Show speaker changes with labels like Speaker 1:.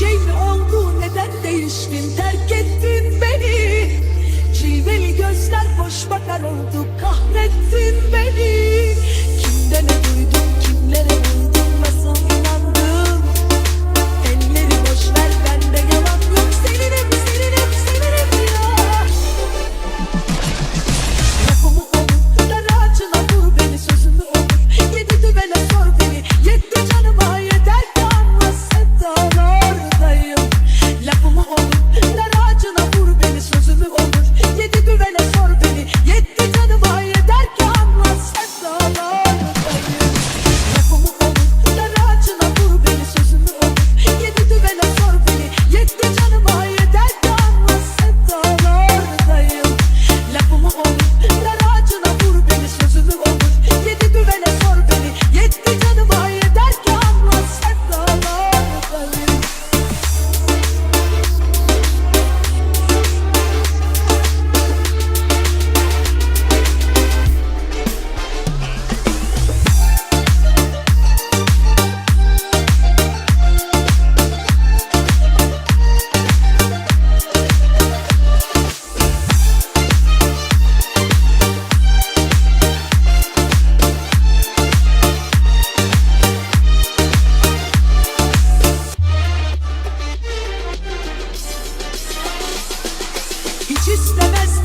Speaker 1: şey mi oldu? Neden değiştin? Terk ettin beni. Cilveli gözler boş bakar oldu. Kahrettin Hiç istemez